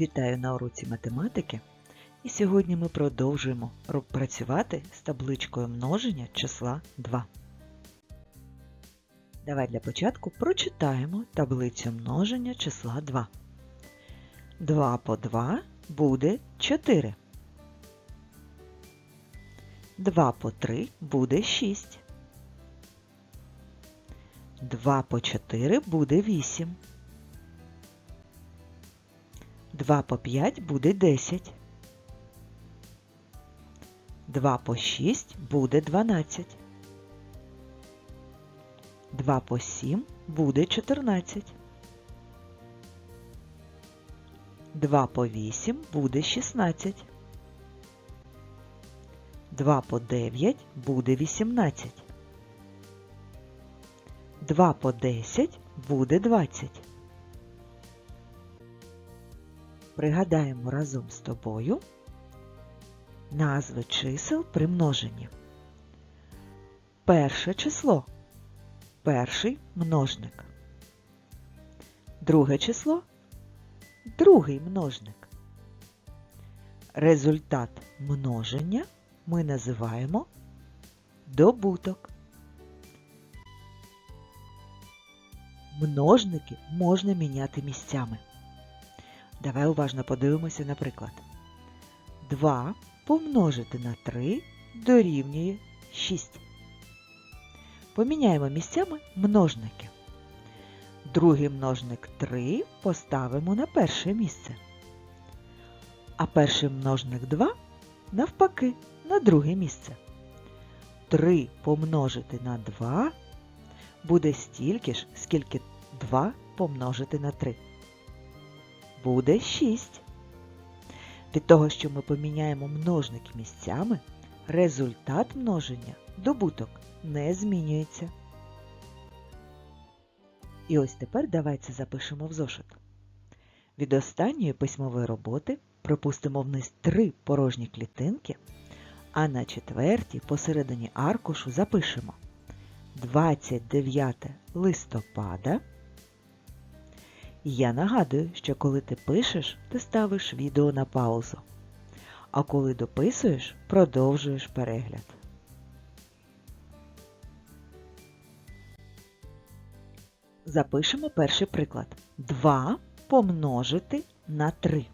Вітаю на уроці математики. І сьогодні ми продовжуємо працювати з табличкою множення числа 2. Давай для початку прочитаємо таблицю множення числа 2. 2 по 2 буде 4. 2 по 3 буде 6. 2 по 4 буде 8. 2 по 5 буде 10. 2 по 6 буде 12. 2 по 7 буде 14. 2 по 8 буде 16. 2 по 9 буде 18. 2 по 10 буде 20. Пригадаємо разом з тобою назви чисел при множенні. Перше число перший множник. Друге число другий множник. Результат множення ми називаємо добуток. Множники можна міняти місцями. Давай уважно подивимося на приклад. 2 помножити на 3 дорівнює 6. Поміняємо місцями множники. Другий множник 3 поставимо на перше місце. А перший множник 2 навпаки на друге місце. 3 помножити на 2 буде стільки ж, скільки 2 помножити на 3 буде 6. Від того, що ми поміняємо множники місцями, результат множення, добуток, не змінюється. І ось тепер давайте запишемо в зошит. Від останньої письмової роботи пропустимо вниз три порожні клітинки, а на четвертій посередині аркушу запишемо 29 листопада. Я нагадую, що коли ти пишеш, ти ставиш відео на паузу. А коли дописуєш, продовжуєш перегляд. Запишемо перший приклад. 2 помножити на 3.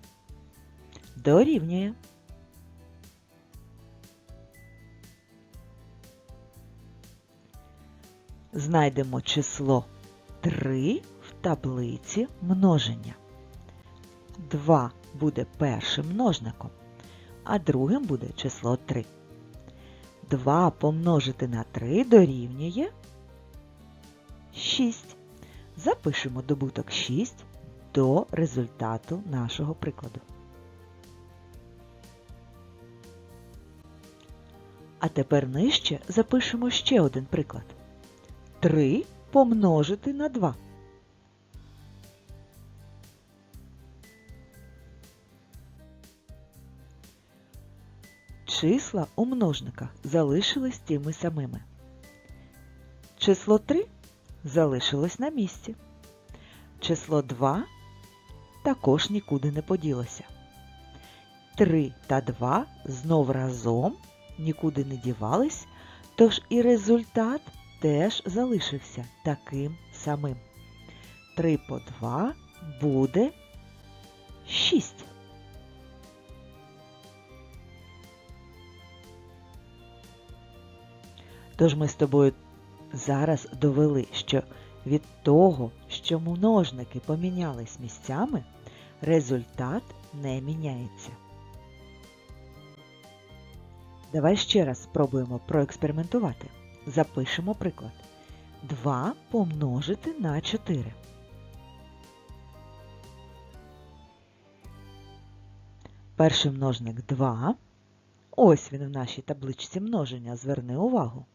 Дорівнює. Знайдемо число 3 в таблиці множення. 2 буде першим множником, а другим буде число 3. 2 помножити на 3 дорівнює 6. Запишемо добуток 6 до результату нашого прикладу. А тепер нижче запишемо ще один приклад. 3 помножити на 2. Числа у множниках залишились тими самими. Число 3 залишилось на місці. Число 2 також нікуди не поділося. 3 та 2 знов разом нікуди не дівались, тож і результат теж залишився таким самим. 3 по 2 буде 6. Тож ми з тобою зараз довели, що від того, що множники помінялись місцями, результат не міняється. Давай ще раз спробуємо проекспериментувати. Запишемо приклад. 2 помножити на 4. Перший множник 2. Ось він в нашій табличці множення, зверни увагу.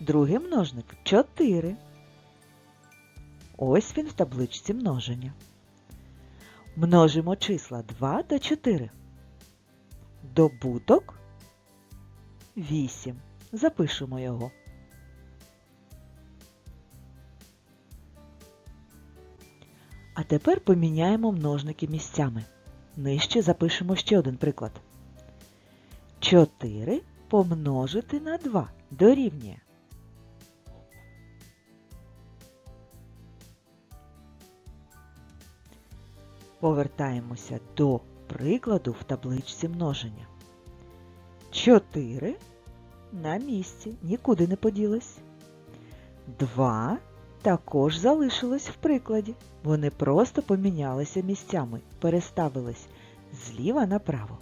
Другий множник 4. Ось він в табличці множення. Множимо числа 2 та 4. Добуток 8. Запишемо його. А тепер поміняємо множники місцями. Нижче запишемо ще один приклад. 4 помножити на 2 дорівнює. Повертаємося до прикладу в табличці множення. 4 на місці, нікуди не поділось. 2 також залишилось в прикладі. Вони просто помінялися місцями, переставились зліва направо.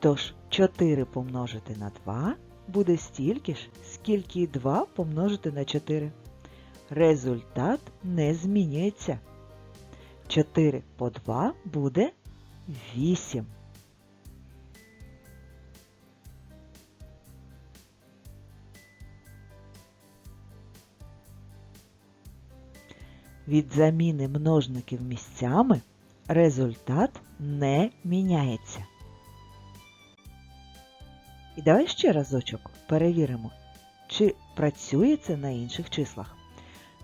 Тож 4 помножити на 2 буде стільки ж, скільки і 2 помножити на 4. Результат не змінюється. 4 по 2 буде 8. Від заміни множників місцями результат не міняється. І давай ще разочок перевіримо, чи працює це на інших числах.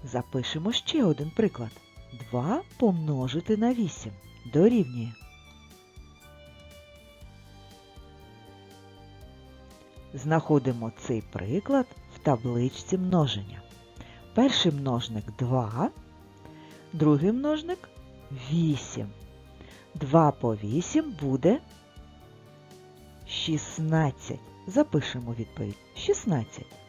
Запишемо ще один приклад. 2 помножити на 8 дорівнює. Знаходимо цей приклад в табличці множення. Перший множник 2, другий множник 8. 2 по 8 буде 16. Запишемо відповідь 16.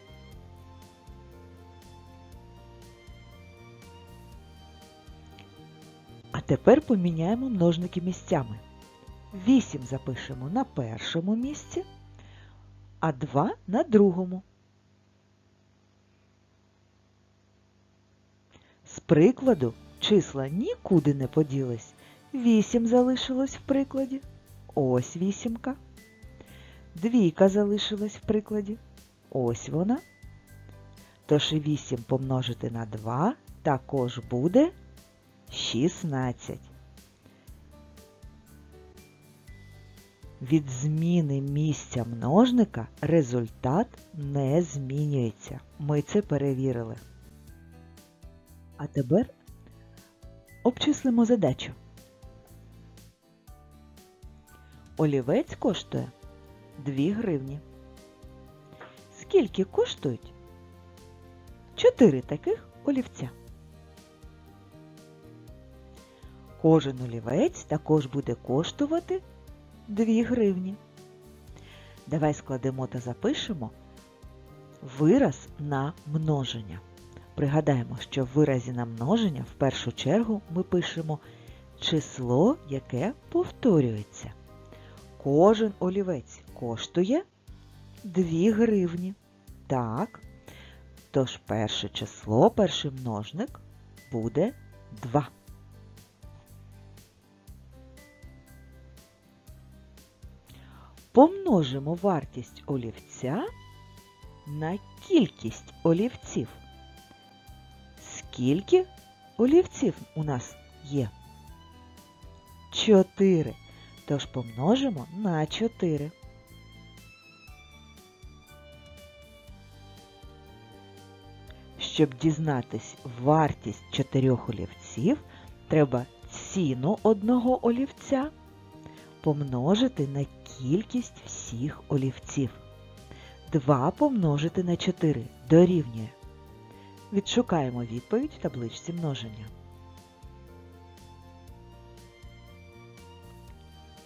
Тепер поміняємо множники місцями. 8 запишемо на першому місці, а 2 на другому. З прикладу числа нікуди не поділись. 8 залишилось в прикладі. Ось вісімка. Двійка залишилась в прикладі. Ось вона. Тож 8 помножити на 2 також буде 16. Від зміни місця множника результат не змінюється. Ми це перевірили. А тепер обчислимо задачу. Олівець коштує 2 гривні. Скільки коштують 4 таких олівця? Кожен олівець також буде коштувати 2 гривні. Давай складемо та запишемо вираз на множення. Пригадаємо, що в виразі на множення в першу чергу ми пишемо число, яке повторюється. Кожен олівець коштує 2 гривні. Так. Тож перше число, перший множник буде 2. Помножимо вартість олівця на кількість олівців. Скільки олівців у нас є? 4. Тож помножимо на 4. Щоб дізнатись вартість чотирьох олівців, треба ціну одного олівця помножити на кількість всіх олівців. 2 помножити на 4 дорівнює. Відшукаємо відповідь в табличці множення.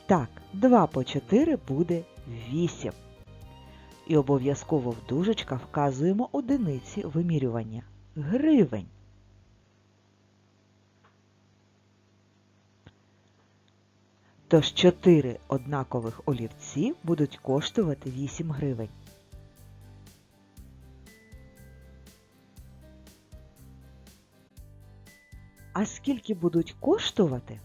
Так, 2 по 4 буде 8. І обов'язково в дужечках вказуємо одиниці вимірювання гривень. Тож 4 однакових олівці будуть коштувати 8 гривень. А скільки будуть коштувати?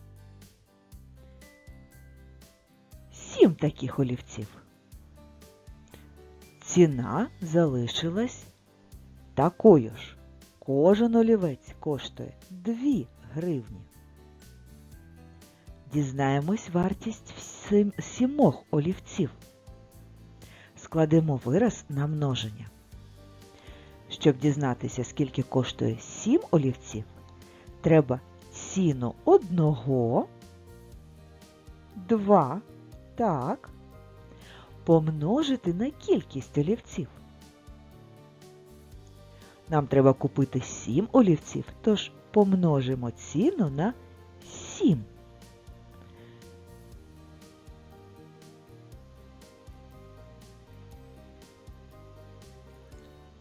7 таких олівців. Ціна залишилась такою ж. Кожен олівець коштує 2 гривні. Дізнаємось вартість сімох олівців. Складемо вираз на множення. Щоб дізнатися, скільки коштує 7 олівців, треба сіно одного, два, так, помножити на кількість олівців. Нам треба купити 7 олівців, тож помножимо ціну на 7.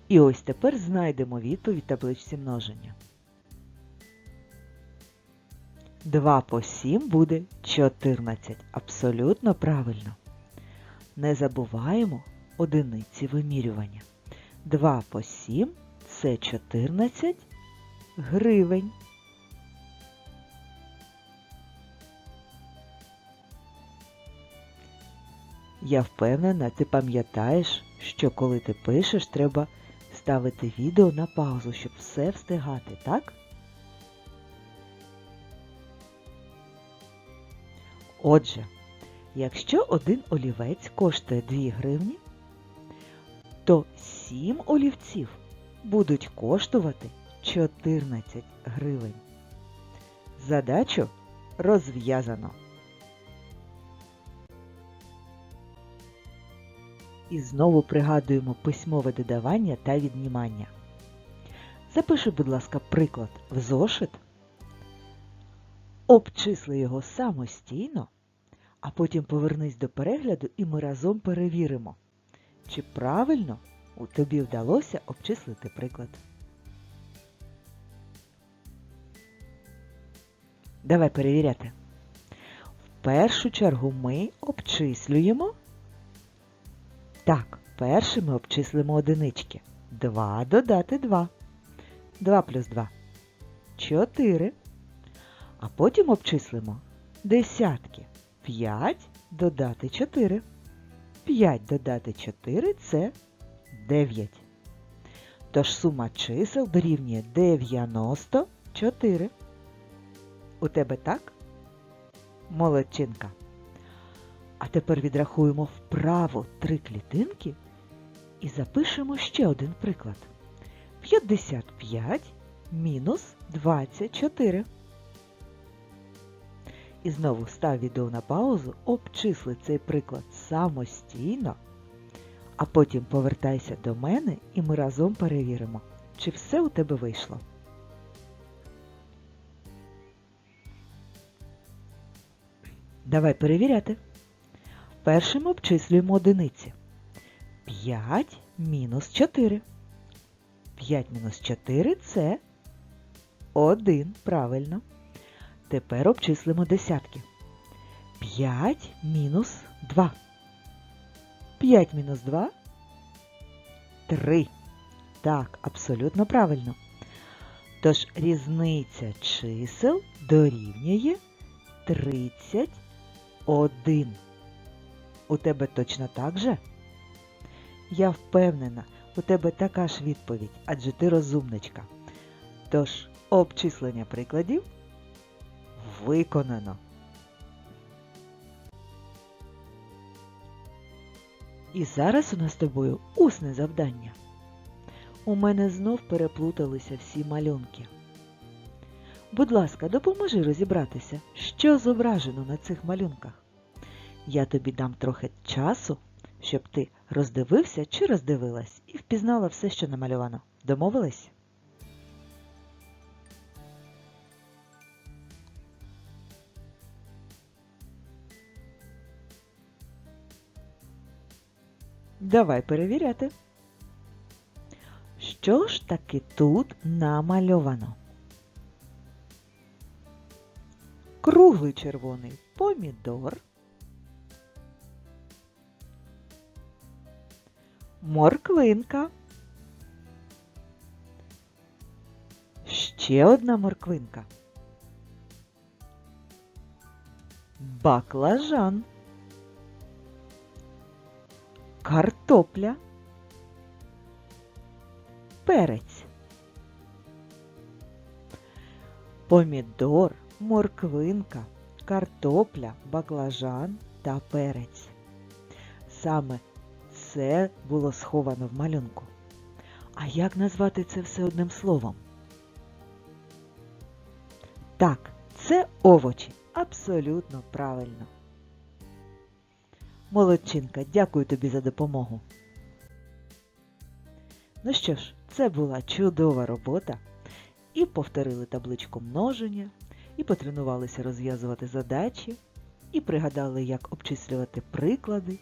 І ось тепер знайдемо відповідь табличці множення. 2 по 7 буде 14. Абсолютно правильно. Не забуваємо одиниці вимірювання. 2 по 7 це 14 гривень. Я впевнена, ти пам'ятаєш, що коли ти пишеш, треба ставити відео на паузу, щоб все встигати, так? Отже, якщо один олівець коштує 2 гривні, то 7 олівців будуть коштувати 14 гривень. Задачу розв'язано. І знову пригадуємо письмове додавання та віднімання. Запиши, будь ласка, приклад в зошит, обчисли його самостійно, а потім повернись до перегляду і ми разом перевіримо, чи правильно у тобі вдалося обчислити приклад. Давай перевіряти. В першу чергу ми обчислюємо. Так, перше ми обчислимо одинички. 2 додати 2. 2 плюс 2. 4. А потім обчислимо десятки. 5 додати 4. 5 додати 4 це 9. Тож сума чисел дорівнює 94. У тебе так? Молодчинка. А тепер відрахуємо вправо три клітинки і запишемо ще один приклад. 55 мінус 24. І знову став відео на паузу, обчисли цей приклад самостійно, а потім повертайся до мене і ми разом перевіримо, чи все у тебе вийшло. Давай перевіряти. Першим обчислюємо одиниці. 5 мінус 4. 5 мінус 4 це 1. Правильно. Тепер обчислимо десятки. 5 мінус 2. 5 мінус 2 3. Так, абсолютно правильно. Тож різниця чисел дорівнює 31. У тебе точно так же? Я впевнена, у тебе така ж відповідь, адже ти розумничка. Тож, обчислення прикладів виконано. І зараз у нас з тобою усне завдання. У мене знов переплуталися всі малюнки. Будь ласка, допоможи розібратися, що зображено на цих малюнках. Я тобі дам трохи часу, щоб ти роздивився чи роздивилась і впізнала все, що намальовано. Домовились? Давай перевіряти. Що ж таки тут намальовано? Круглий червоний помідор. Морквинка. Ще одна морквинка. Баклажан. Картопля. Перець. Помідор, морквинка, картопля, баклажан та перець. Саме це було сховано в малюнку. А як назвати це все одним словом? Так, Це овочі. Абсолютно правильно. Молодчинка, дякую тобі за допомогу. Ну що ж, це була чудова робота. І повторили табличку множення, і потренувалися розв'язувати задачі, і пригадали, як обчислювати приклади,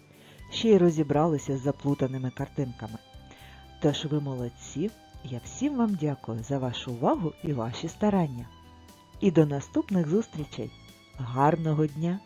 ще й розібралися з заплутаними картинками. Тож ви молодці, я всім вам дякую за вашу увагу і ваші старання. І до наступних зустрічей. Гарного дня!